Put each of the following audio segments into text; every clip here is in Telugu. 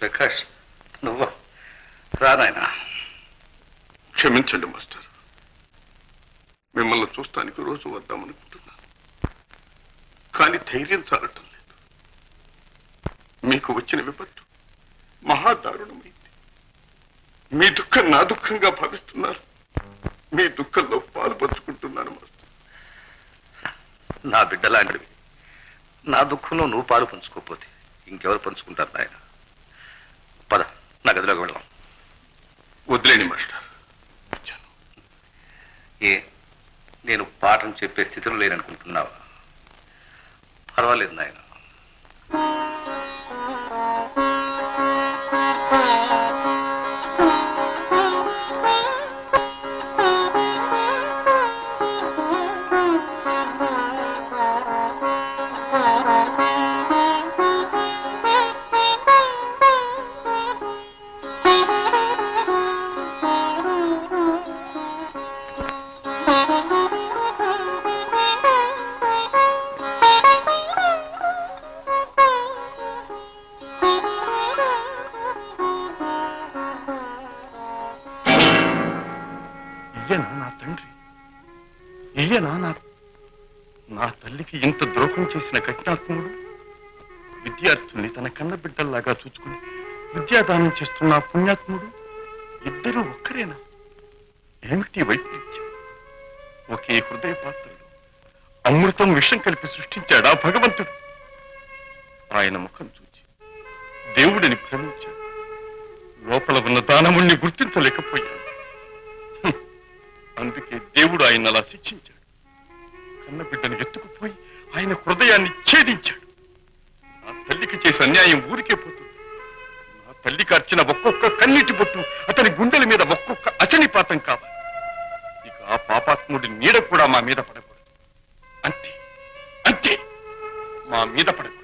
ప్రకాష్ నువ్వు రా నాయనా. క్షమించండి మాస్టర్. మిమ్మల్ని చూస్తానికి రోజు వద్దామనుకుంటున్నాను. కానీ ధైర్యం చాలటం లేదు. మీకు వచ్చిన విపత్తు మహాదారుణమైంది. మీ దుఃఖం నా దుఃఖంగా భావిస్తున్నారు. మీ దుఃఖంలో పాలు పంచుకుంటున్నాను మాస్టర్. నా బిడ్డ లాంటివి నా దుఃఖంలో నువ్వు పాలు పంచుకోకపోతే ఇంకెవరు పంచుకుంటారు నాయన? నా గదిలోకి వెళ్దాం వదిలేని మాస్టర్. ఏ నేను పాఠం చెప్పే స్థితిలో లేననుకుంటున్నావా? పర్వాలేదు నాయన. ఈయన నా తండ్రి. ఈయన నా నా తల్లికి ఇంత ద్రోహం చేసిన కఠినాత్ముడు విద్యార్థుల్ని తన కన్న బిడ్డల్లాగా చూసుకుని విద్యాదానం చేస్తున్న పుణ్యాత్ముడు ఇద్దరు ఒక్కరేనా? ఏమిటి వైద్యం ఒకే హృదయ పాత్రలో అమృతం విషం కలిపి సృష్టించాడా భగవంతుడు. ఆయన ముఖం చూచి దేవుడిని భ్రమించాడు. లోపల ఉన్న దానవుణ్ణి గుర్తించలేకపోయాడు. అందుకే దేవుడు ఆయన అలా శిక్షించాడు. కన్న బిడ్డను ఎత్తుకుపోయి ఆయన హృదయాన్ని ఛేదించాడు. నా తల్లికి చేసే అన్యాయం ఊరికే పోతుంది. నా తల్లి కార్చిన ఒక్కొక్క కన్నీటి బొట్టు అతని గుండెల మీద ఒక్కొక్క అచనిపాతం కావాలి. ఇక ఆ పాపాత్ముడి నీడ కూడా మా మీద పడకూడదు. అంతే అంతే మా మీద పడకూడదు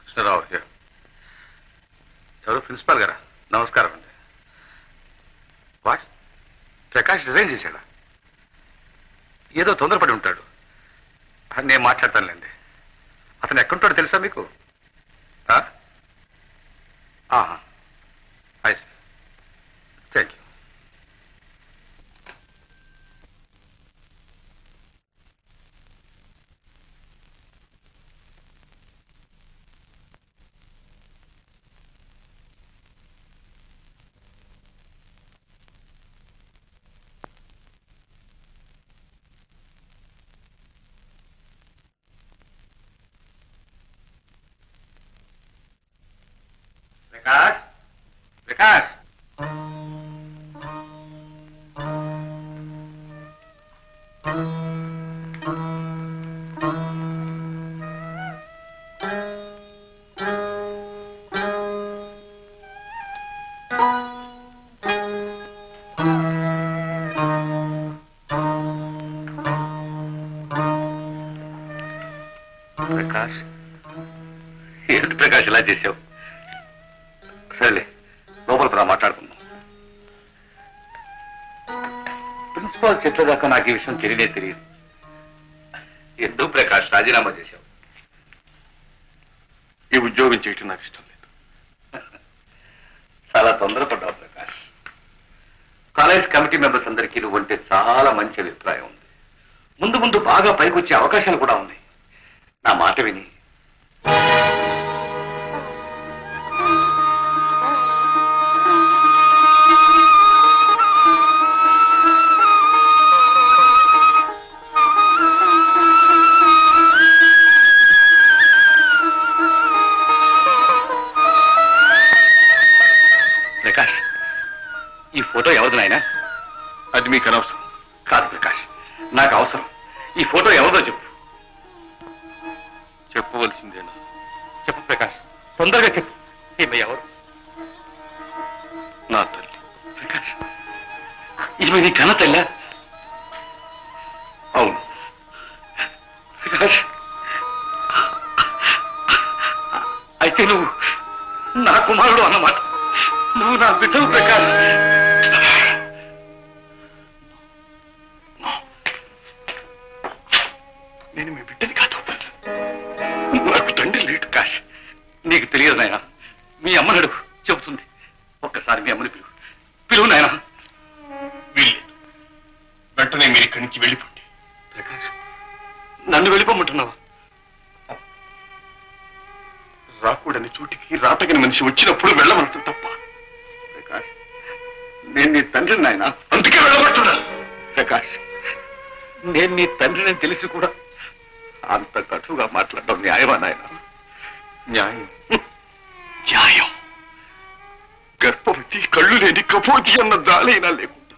కృష్ణరావు here. ఎవరు ప్రిన్సిపాల్ గారా? నమస్కారం అండి. వాట్? ప్రకాష్ రిజైన్ చేశాడా? ఏదో తొందరపడి ఉంటాడు. నేను మాట్లాడతానులేండి. అతను ఎక్కడుంటాడో తెలుసా మీకు? చేసావు. సరేలే లోపల రా మాట్లాడుకుందాం. ప్రిన్సిపాల్ చెట్ల దాకా నాకు ఈ విషయం తెలియనే తెలియదు. ఎందుకు ప్రకాష్ రాజీనామా చేశావు. ఈ ఉద్యోగం చేయటం నాకు ఇష్టం లేదు. చాలా తొందరపడ్డావు ప్రకాష్. కాలేజ్ కమిటీ మెంబర్స్ అందరికీ నువ్వంటే చాలా మంచి అభిప్రాయం ఉంది. ముందు ముందు బాగా పైకొచ్చే అవకాశాలు కూడా ఉన్నాయి. నా మాట విని. ఫోటో ఎవరిది నాయనా? అది మీకు అనవసరం. కాదు ప్రకాష్ నాకు అవసరం. ఈ ఫోటో ఎవరిదో చెప్పు. చెప్పవలసిందేనా? చెప్పు ప్రకాష్ తొందరగా చెప్పు. ఈమె ఎవరు? నా తల్లి. ప్రకాష్ ఈమె నీ కన్న తెల్ల? అవును. ప్రకాష్ అయితే నువ్వు నా కుమారుడు అన్నమాట. నువ్వు నా బిడ్డవు ప్రకాష్. మనిషి వచ్చినప్పుడు వెళ్ళమంటూ తప్ప. నేను నీ తండ్రిని నాయన. అందుకే వెళ్ళమంటున్నాను ప్రకాష్ నేను నీ తండ్రిని తెలిసి కూడా అంత కటువుగా మాట్లాడడం న్యాయమా నాయన? న్యాయం. న్యాయం. గర్భవతి కళ్ళు లేని కపోతి అన్న దాలైనా లేకుండా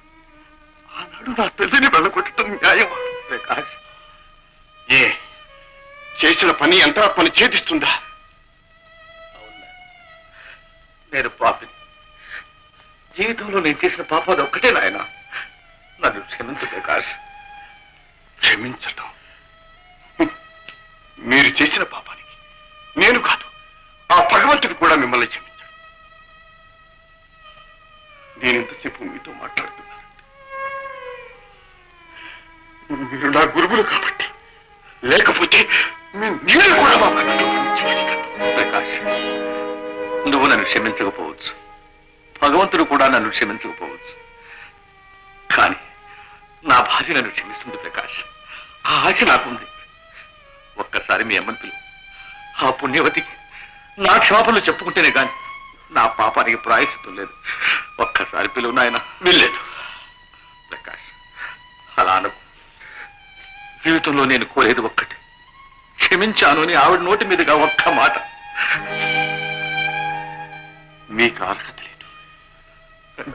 ఆనాడు నా తల్లిని వెళ్ళగొట్టడం న్యాయం ప్రకాష్. ఏ చేసిన పని ఎంత పని ఛేదిస్తుందా నేను పాపిని. జీవితంలో నేను చేసిన పాపం అది ఒక్కటే నాయన. నన్ను క్షమించు ప్రకాష్ క్షమించటం. మీరు చేసిన పాపానికి నేను కాదు ఆ భగవంతుడు కూడా మిమ్మల్ని క్షమించాడు. నేను ఎంతసేపు మీతో మాట్లాడుతున్నానంటే మీరు నా గురువులు కాబట్టి లేకపోతే మీ నీళ్ళు కూడా మా ప్రకాష్ నువ్వు నన్ను క్షమించకపోవచ్చు. భగవంతుడు కూడా నన్ను క్షమించకపోవచ్చు. కానీ నా భార్య నన్ను క్షమిస్తుంది ప్రకాష్. ఆ ఆశ నాకుంది. ఒక్కసారి మీ అమ్మని పిలువు ఆ పుణ్యవతికి నా క్షమాపణలు చెప్పుకుంటేనే కాని నా పాపానికి ప్రాయశ్చిత్తం లేదు. ఒక్కసారి పిలువు నాయన వెళ్ళలేదు ప్రకాష్ అలా అనకు. జీవితంలో నేను కోరేది ఒక్కటి. క్షమించాను అని ఆవిడ నోటి మీదుగా ఒక్క మాట. మీకు అర్హత లేదు.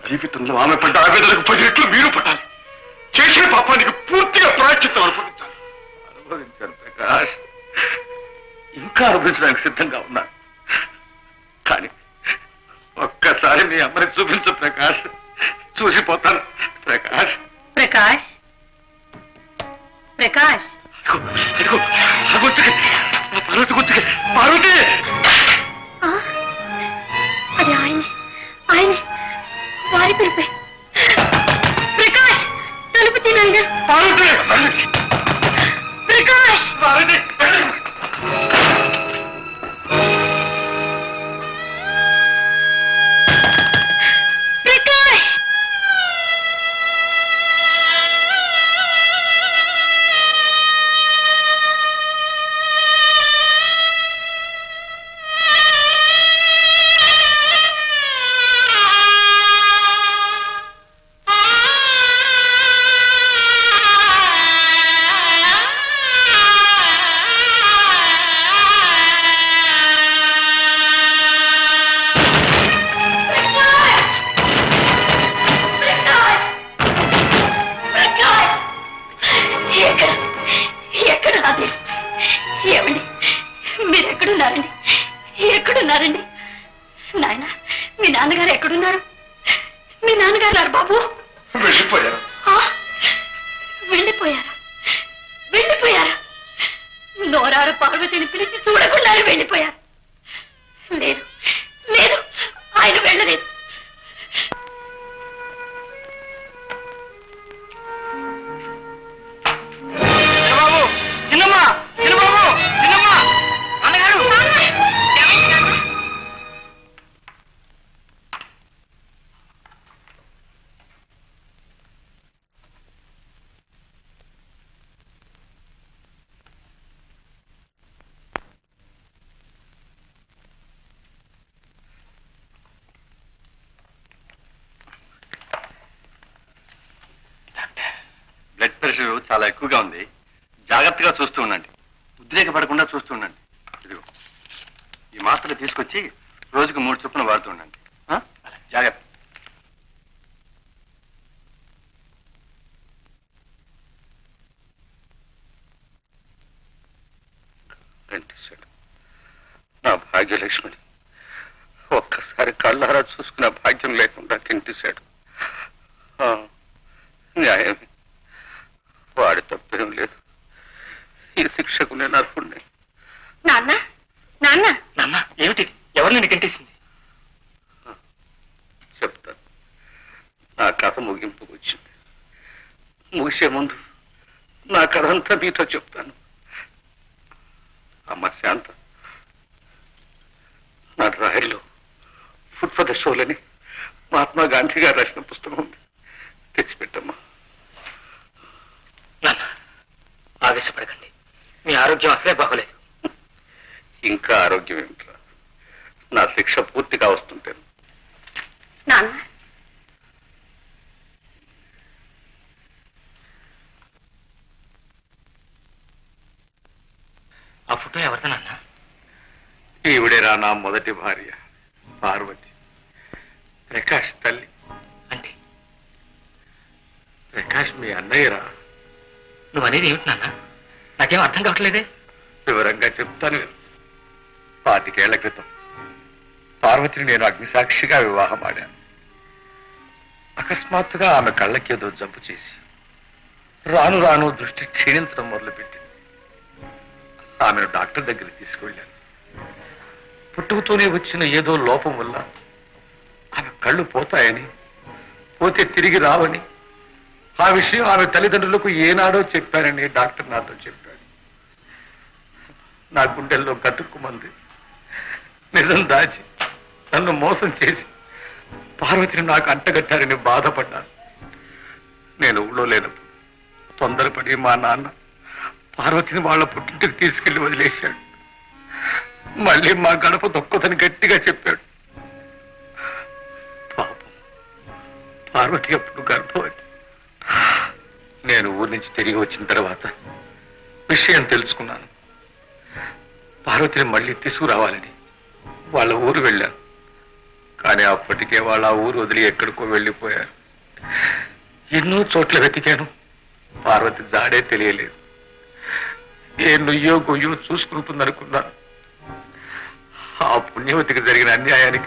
జీవితంలో ఆమె పడ్డ ఆవేదనకు పది రెట్లు మీరు పడాలి. చేసిన పాపానికి పూర్తిగా ప్రాయశ్చిత్తం అనుభవించాలి. అనుభవించాను ప్రకాష్. ఇంకా అనుభవించడానికి సిద్ధంగా ఉన్నాను. కానీ ఒక్కసారి మీ అమ్మని చూపించు ప్రకాష్. చూసిపోతాను ప్రకాష్ ప్రకాష్. ప్రకాష్. చాలా ఎక్కువగా ఉంది. జాగ్రత్తగా చూస్తూ ఉండండి. ఉద్రేకపడకుండా చూస్తూ ఉండండి. ఇదిగో ఈ మాత్రలు తీసుకొచ్చి రోజుకు మూడు చొప్పున వాడుతూ ఉండండి ఆ? జాగ్రత్త వెంకటేశ్వరుడు, నా భాగ్యలక్ష్మిని ఒక్కసారి కళ్ళారా చూసుకునే భాగ్యం లేకుండా తింటేశాడు ఆ, న్యాయమే వాడి తప్పేం లేదు ఈ శిక్షకు నేను అర్హుణ్ణి నాన్న నాన్న నాన్న ఏమిటి ఎవరు నిన్ను కంటేసింది చెప్తాను నా కథ ముగింపుకు వచ్చింది ముగిసే ముందు నా కథ అంతా మీతో చెప్తాను అమ్మ శాంత నా డ్రాయర్లో ఫుడ్ ఫర్ ద షోలని మహాత్మా గాంధీ గారు రాసిన పుస్తకం ఉంది తెచ్చిపెట్టమ్మా నాన్న ఆవేశపడకండి మీ ఆరోగ్యం అసలే బాగోలేదు. ఇంకా ఆరోగ్యం ఏమిట్రా? నా శిక్ష పూర్తిగా వస్తుంటే నాన్న. ఆ ఫోటో ఎవరిది నాన్న? ఈవిడేరా నా మొదటి భార్య పార్వతి. ప్రకాష్ తల్లి. అంటే? ప్రకాష్ మీ అన్నయ్యరా? నువ్వు అనేది ఏమిటి నాన్న? నాకేం అర్థం కావట్లేదే? వివరంగా చెప్తాను. పాతికేళ్ళ క్రితం పార్వతిని నేను అగ్నిసాక్షిగా వివాహమాడాను అకస్మాత్తుగా ఆమె కళ్ళకేదో జంపు చేసి రాను రాను దృష్టి క్షీణించడం మొదలుపెట్టింది. ఆమెను డాక్టర్ దగ్గరికి తీసుకువెళ్ళాను. పుట్టుకతోనే వచ్చిన ఏదో లోపం వల్ల ఆమె కళ్ళు పోతాయని పోతే తిరిగి రావని ఆ విషయం ఆమె తల్లిదండ్రులకు ఏనాడో చెప్పానని డాక్టర్ నాతో చెప్పాడు నా గుండెల్లో గతుక్కుమంది నిజం దాచి నన్ను మోసం చేసి పార్వతిని నాకు అంటగట్టారని బాధపడ్డాను. నేను ఊళ్ళో లేనప్పుడు తొందరపడి మా నాన్న పార్వతిని వాళ్ళ పుట్టింటికి తీసుకెళ్ళి వదిలేశాడు. మళ్ళీ మా గడప దొక్కతని గట్టిగా చెప్పాడు. పాపం. పార్వతి అప్పుడు గర్భవతి? నేను ఊరి నుంచి తిరిగి వచ్చిన తర్వాత విషయం తెలుసుకున్నాను. పార్వతిని మళ్ళీ తీసుకురావాలని వాళ్ళ ఊరు వెళ్ళాను కానీ అప్పటికే వాళ్ళ ఆ ఊరు వదిలి ఎక్కడికో వెళ్ళిపోయారు. ఎన్నో చోట్ల వెతికాను. పార్వతి జాడే తెలియలేదు. ఏ నుయ్యో గొయ్యో చూసుకుంటుందనుకున్నాను. ఆ పుణ్యవతికి జరిగిన అన్యాయానికి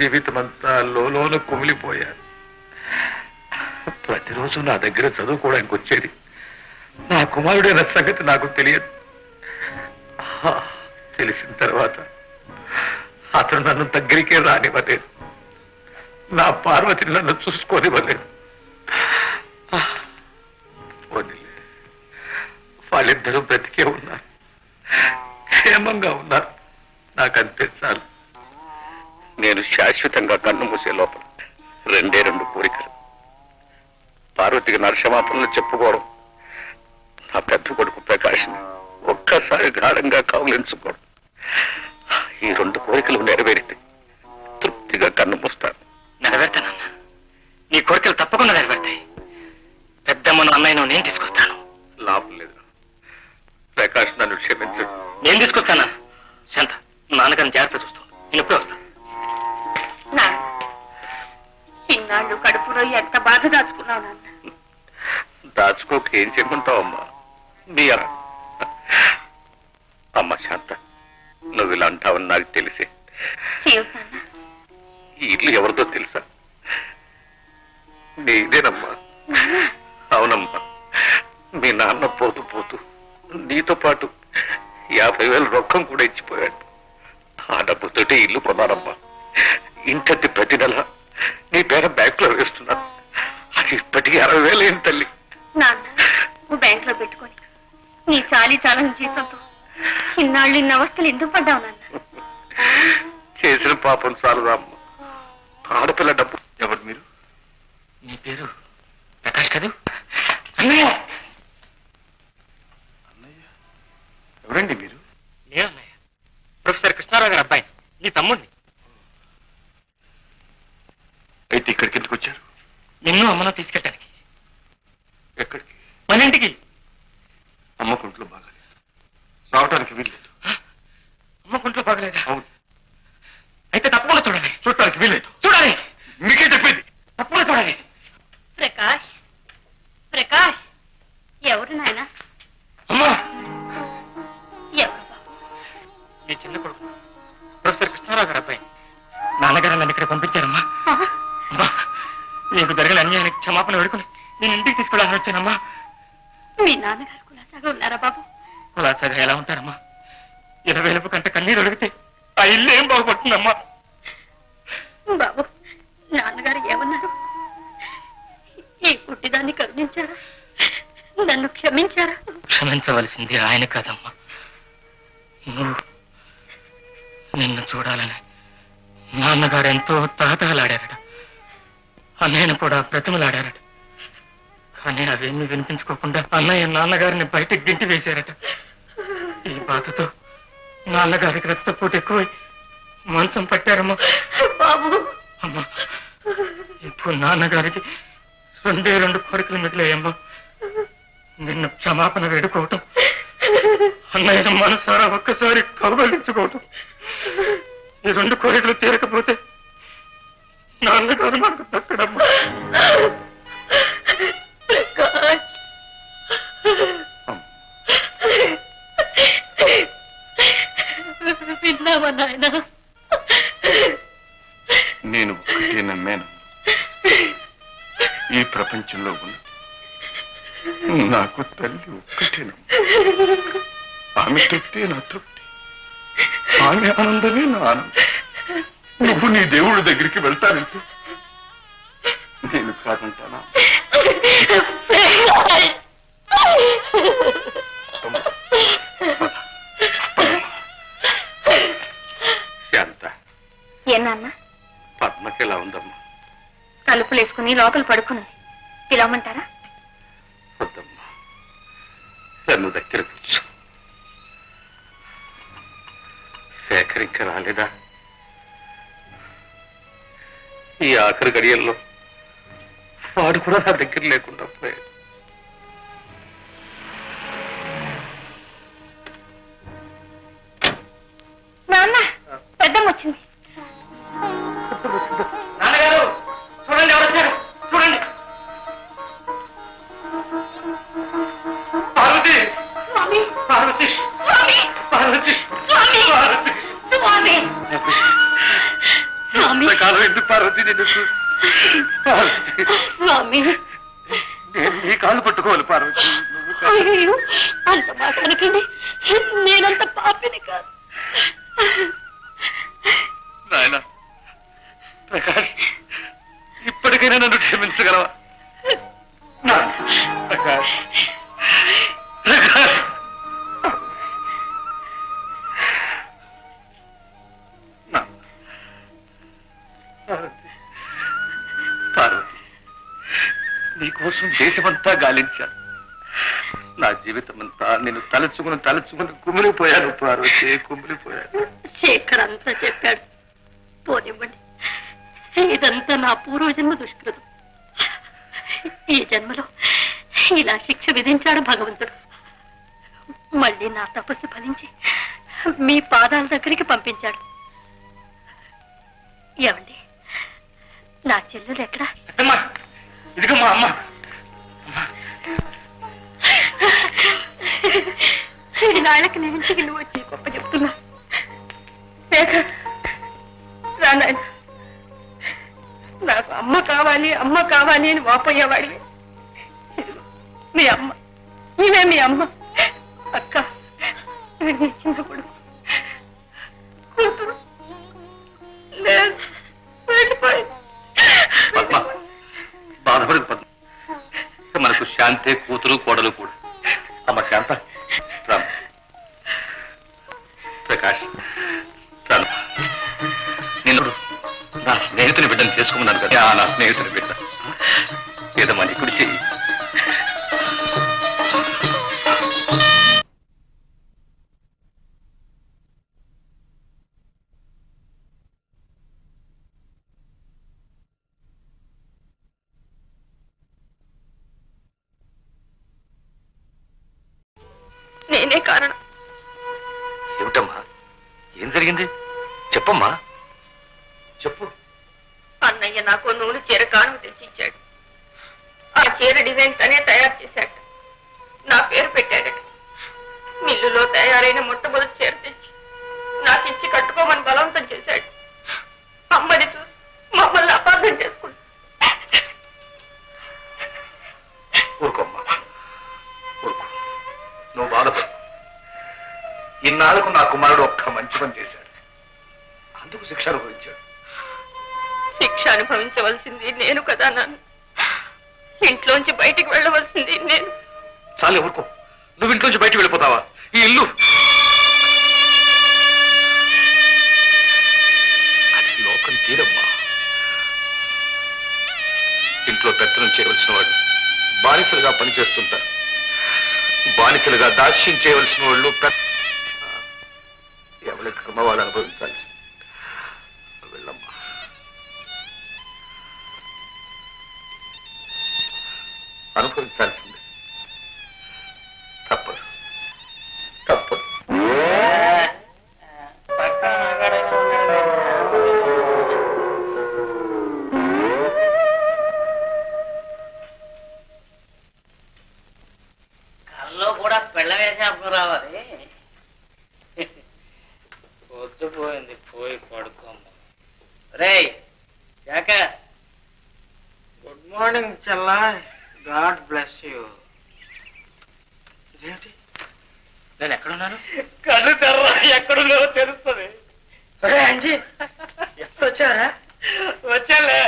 జీవితమంతా లోన కుమిలిపోయాను. ప్రతిరోజు నా దగ్గర చదువుకోవడానికి వచ్చేది. నా కుమారుడైన సంగతి నాకు తెలియదు. తెలిసిన తర్వాత అతను నన్ను దగ్గరికే రానివ్వలేదు. నా పార్వతిని నన్ను చూసుకోనివ్వలేదు. వాళ్ళిద్దరూ బ్రతికే ఉన్నారు. క్షేమంగా ఉన్నారు. నాకంతే చాలు. నేను శాశ్వతంగా కన్ను మూసే లోపల రెండే రెండు కోరికలు. పార్వతికి నరసమాపణలు చెప్పుకోవడం నా పెద్ద కొడుకు ప్రకాశం ఒక్కసారి గాఢంగా కౌగిలించుకోవడం ఈ రెండు కోరికలు నెరవేరితే తృప్తిగా కన్ను మూస్తాను నెరవేర్తానన్నా. నీ కోరికలు తప్పకుండా నెరవేర్తాయి. పెద్దమ్మను అన్నయ్యను నేను తీసుకొస్తాను. లాభం లేదు. ప్రకాష్ నన్ను క్షమించు. నేను తీసుకొస్తానా? శాంత నాన్నగారిని జాగ్రత్త చూస్తాను నేను ఎప్పుడే వస్తాను ఇన్నాళ్ళు కడుపులో ఎంత బాధ దాచుకున్నావు నాన్న? దాచుకోక ఏం నీ అమ్మ శాంత నువ్వు ఇలా అంటావని నాకు తెలిసే. ఈ ఇల్లు ఎవరిదో తెలుసా? నీదేనమ్మా. అవునమ్మా. మీ నాన్న పోతూ పోతూ నీతో పాటు యాభై వేల రొక్కం కూడా ఇచ్చిపోయాడు. ఆ డబ్బుతోటి ఇల్లు కొన్నానమ్మా ఇంతటి ప్రతి నెల నీ పేర బ్యాంక్లో వేస్తున్నాను అది ఇప్పటికీ అరవై వేలు ఏంటి తల్లి? నాన్న బ్యాంక్లో పెట్టుకొని నీ చాలీ చాలని జీతంతో ఇన్నాళ్ళు ఇన్ని అవస్థలు ఎందుకు పడ్డావు నాన్న? చేసిన పాపం చాలుదా అమ్మ ఆడపిల్ల డబ్బు. ఎవరు మీరు? నీ పేరు ప్రకాష్ కదూ? అన్నయ్య! అన్నయ్య? ఎవరండి మీరు? నేను అన్నయ్య. ప్రొఫెసర్ కృష్ణారావు గారి అబ్బాయి. నీ తమ్ముడిని. అయితే ఇక్కడికి ఎందుకు వచ్చారు? నిన్ను అమ్మను తీసుకెళ్ళడానికి ఎక్కడికి? మన ఇంటికి. అమ్మ కుంట్లో బాగాలేదు. రావటానికి వీల్లేదు అమ్మ కొంట్లో బాగలేదా? అవును. అయితే తప్పకుండా చూడాలి. చూడటానికి వీల్లేదు చూడాలి. మీకే చెప్పేది. తప్పకుండా చూడాలి. ప్రకాష్ ప్రకాష్ ఎవరు నాయన? అమ్మా! ఎవరు బాబు? నీ చిన్న కొడుకు. ప్రొఫెసర్ కృష్ణారావు గారి అబ్బాయి. నాన్నగారు నన్ను ఇక్కడ పంపించారమ్మా. ఆ, అమ్మా నీకు జరిగిన అన్యాయానికి క్షమాపణ వేడుకుని నేను ఇంటికి తీసుకెళ్ళాలని వచ్చానమ్మా. మీ నాన్నగారు కులాసాగా ఉన్నారా బాబు? కులాసాగా ఎలా ఉంటారమ్మా ఇరవై వేలుపు కంటే కన్నీరు అడిగితే ఆ ఇల్లు ఏం బాగుపడుతుందమ్మా? బాబు నాన్నగారు ఏమన్నారు? ఈ పుట్టిదాన్ని కరుణించారా? నన్ను క్షమించారా? క్షమించవలసింది ఆయన కాదమ్మా. నువ్వు నిన్ను చూడాలని నాన్నగారు ఎంతో తాతలాడారట. అన్నయ్యను కూడా బ్రతిమలాడారట. కానీ అవేమీ వినిపించుకోకుండా అన్నయ్య నాన్నగారిని బయటికి గింటి వేశారట. ఈ బాధతో నాన్నగారికి రక్తపోటు ఎక్కువై మంచం పట్టారమ్మా. బాబు. అమ్మా ఇప్పుడు నాన్నగారికి రెండే రెండు కోరికలు మిగిలాయమ్మా. నిన్ను క్షమాపణ వేడుకోవటం అన్నయ్య మనసారా ఒక్కసారి కౌగలించుకోవటం. ఈ రెండు కోరికలు తీరకపోతే నాన్నగారు మనకు దక్కడమ్మా. ప్రకాష్. విన్నావా నాయన? నేను ఒక్కటే నమ్మాను. ఈ ప్రపంచంలో ఉన్న నాకు తల్లి ఒక్కటే నమ్మ. ఆమె తృప్తి నా తృప్తి. ఆమె ఆనందమే నా ఆనందం. నువ్వు నీ దేవుడి దగ్గరికి వెళ్తానంటే నేను కాదంటానా? ఏనాన్న పద్మకి ఎలా ఉందమ్మా? తలుపులు వేసుకుని లోపల పడుకున్నది పిలవమంటారా వద్దమ్మా. నన్ను దగ్గర కూర్చో శేఖర్ ఇంకా రాలేదా? ఈ ఆఖరి గడియల్లో వాడు కూడా నా దగ్గర లేకుండా పోయాడు. నీకోసం దేశమంతా గాలించాను నా జీవితం అంతా నేను తలుచుకుని తలుచుకుని కుమిలిపోయాను పార్వతి కుమిలిపోయాను. శేఖర్ అంతా చెప్పాడు. పోనివ్వండి. ఇదంతా నా పూర్వజన్మ దుష్కృతం. ఈ జన్మలో ఇలా శిక్ష విధించాడు భగవంతుడు. మళ్ళీ నా తపస్సు ఫలించి మీ పాదాల దగ్గరికి పంపించాడు. ఏమండి? నా చెల్లెలు ఎక్కడా? ఇదిగో మా అమ్మ. నాయనకి నేను ఇంటికి నువ్వు వచ్చి గొప్ప చెప్తున్నా. రానాయన నాకు అమ్మ కావాలి అమ్మ కావాలి అని వాపోయేవాడివి. మీ అమ్మ. నీవే మీ అమ్మ. అక్క ఈమె చిన్న కొడుకు కూతురు కోడలు కూడా. అమ్మ శాంత రామ్. ప్రకాష్ రాను నేను నా స్నేహితుని బిడ్డను చేసుకున్నాను కదా. ఆ, నా స్నేహితుని నేనే కారణం. ఏమిటమ్మా? ఏం జరిగింది? చెప్పమ్మా. చెప్పు. అన్నయ్య నాకు నూనె చీర కానుక తెచ్చి ఇచ్చాడు ఆ చీర డిజైన్ తనే తయారు చేశాడు. నా పేరు పెట్టాడట. మిల్లులో తయారైన శిక్ష నేను కదా నాన్న. ఇంట్లోంచి బయటికి వెళ్ళవలసింది నేను. చాలే ఊరుకో. నువ్వు ఇంట్లోంచి బయటికి వెళ్ళిపోతావా? ఈ ఇల్లు. లోకం తీరమ్మా. ఇంట్లో పెత్తనం చేయవలసిన వాడు బానిసలుగా పనిచేస్తుంటారు. బానిసలుగా దాస్యం చేయవలసిన వాళ్ళు ఎవరికి ఎవరి కర్మ వాళ్ళు అనుభవించాల్సి అనుభవించాల్సిందే. తప్పదు. తప్పదు. కల్లో కూడా పిల్ల వేసే అప్పుడు రావాలి. పొద్దుపోయింది పోయి పడుకోమ్మా. రేయ్ జాక గుడ్ మార్నింగ్ చెల్లా గాడ్ బ్లెస్ యూ. ఇదేంటి నేను ఎక్కడున్నాను? కళ్ళు తెర్ర ఎక్కడుందో తెలుస్తుంది. అంజీ ఎప్పుడు వచ్చారా? వచ్చాలే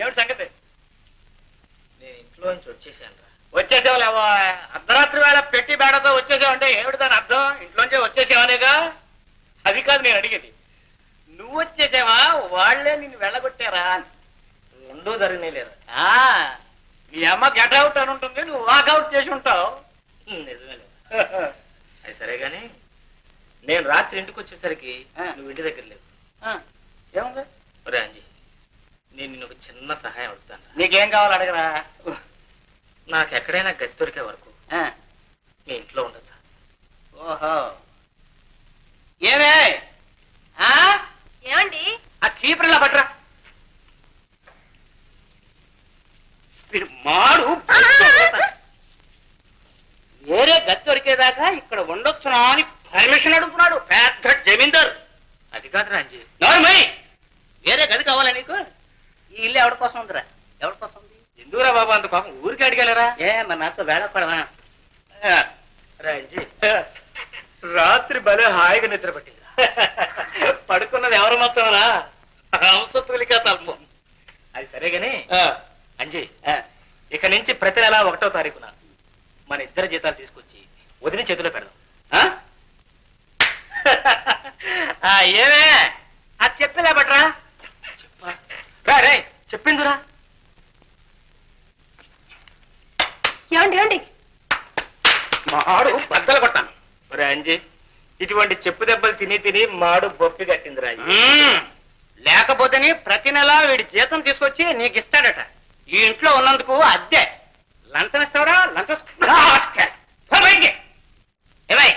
ఏమిటి సంగతి? నేను ఇంట్లో నుంచి వచ్చేసాను రా. వచ్చేసావులేవా అర్ధరాత్రి వేళ పెట్టి బేడతో వచ్చేసావంటే ఏమిటి దాని అర్థం? ఇంట్లోంచి వచ్చేసావనేగా? అది కాదు నేను అడిగేది. నువ్వు వచ్చేసావా? వాళ్ళే నిన్ను వెళ్ళగొట్టారా? రెండూ జరిగినాయి లేదా? మీ అమ్మ గెట్ అవుట్ అని ఉంటుంది నువ్వు వాకౌట్ చేసి ఉంటావు. నిజమే లేదు? అది సరే గాని నేను రాత్రి ఇంటికి వచ్చేసరికి నువ్వు ఇంటి దగ్గర లేవు. ఏముంది? ఒరే అంజీ నేను నిన్ను ఒక చిన్న సహాయం అడుగుతాను నీకేం కావాలి అడగరా. నాకు ఎక్కడైనా గతి దొరికే వరకు మీ ఇంట్లో ఉండొచ్చా? ఓహో. ఏమే? ఆ? ఏమండి? ఆ చీపురులా పట్రా వీడు మాడు. వేరే గతి దొరికేదాకా ఇక్కడ ఉండొచ్చునా అని పర్మిషన్ అడుగుతున్నాడు పెద్ద జమీందారు. అది కాదు రాంజీ నోర్మై వేరే గది కావాలా నీకు? ఈ ఇల్లు ఎవరి కోసం ఉందిరా? ఎవరి కోసం ఉంది? ఎందుకురా బాబు అంత పాపం ఊరికి అడిగలరా? ఏ మరి నాతో వేళపడవా రాంజీ రాత్రి భలే హాయిగా నిద్ర పట్టింది పడుకున్నది ఎవరు మొత్తం రా హంసతులిక తల్పం. అది సరే గాని అంజీ ఇక నుంచి ప్రతి నెల ఒకటో తారీఖున మన ఇద్దరు జీతాలు తీసుకొచ్చి వదిన చేతిలో పెడదాం. ఏమే? అది చెప్పలే బట్రా చెప్పా. రా రే చెప్పిందిరా. ఏమండి ఏమండి? మాడు బద్దలు కొట్టాను. ఒరే అంజీ ఇటువంటి చెప్పు దెబ్బలు తిని తిని మాడు బొప్పి కట్టిందిరా. లేకపోతేనే ప్రతి నెల వీడి జీతం తీసుకొచ్చి నీకు ఇస్తాడట. ఈ ఇంట్లో ఉన్నందుకు అద్దె. లంచం ఇస్తావరా? లంచం బయటికి. ఏవై,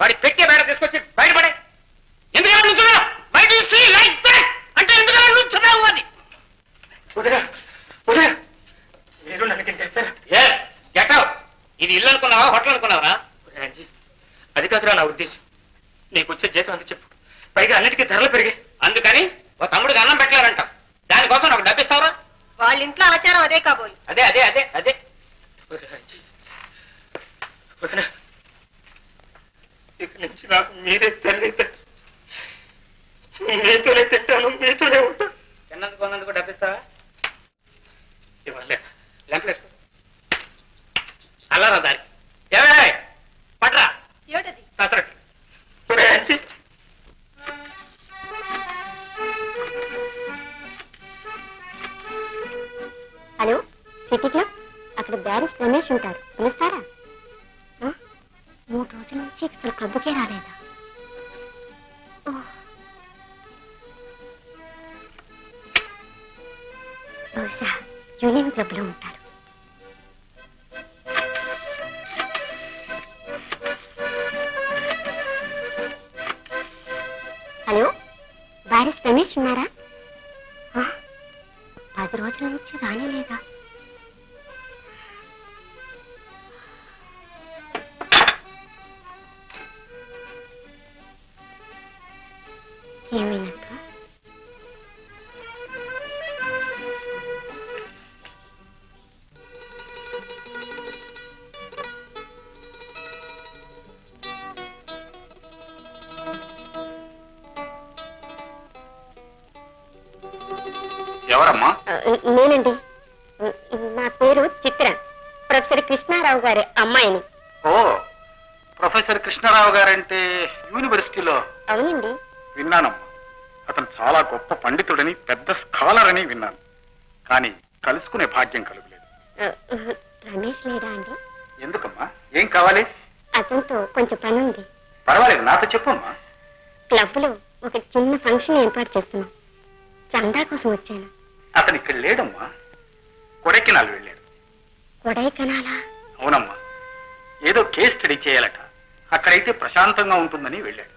వాడి పెట్టే బయట తీసుకొచ్చి బయటపడే. ఎందుకు నుంచున్నావు? బయట లైక్ అంటే ఎందుకు నుంచున్నావు అని. వదినా వదినా మీరు నన్ను అవుట్ ఇది ఇల్లు అనుకున్నావా? హోటల్ అనుకున్నావా? సిటీ అక్కడ బ్యారిస్ రమేష్ ఉంటారు. పిలుస్తారా మూడు రోజుల నుంచి అసలు క్లబ్కే రాలేదా? బహుశా యూనియన్ క్లబ్లో ఉంటారు. హలో బ్యారిస్ రమేష్ ఉన్నారా? ఆ? పది రోజుల నుంచి రానేలేదా? ఎవరమ్మా? నేనండి. నా పేరు చిత్ర. ప్రొఫెసర్ కృష్ణారావు గారి అమ్మాయిని. ఓ ప్రొఫెసర్ కృష్ణారావు గారంటే యూనివర్సిటీలో? అవునండి. విన్నానమ్మా. అతను చాలా గొప్ప పండితుడని పెద్ద స్కాలర్ అని విన్నాను. కానీ కలుసుకునే భాగ్యం కలుగులేదు. రమేష్ లేడా అండి? ఎందుకమ్మా? ఏం కావాలి? అతనితో కొంచెం పని ఉంది పర్వాలేదు నాతో చెప్పమ్మా. క్లబ్లో ఒక చిన్న ఫంక్షన్ ఏర్పాటు చేస్తున్నాం. చందా కోసం వచ్చాను. అతను ఇక్కడ లేడమ్మా. కొడైకెనాల్ వెళ్ళాడు. కొడైకనాలా? అవునమ్మా. ఏదో కేస్ స్టడీ చేయాలట. అక్కడైతే ప్రశాంతంగా ఉంటుందని వెళ్ళాడు.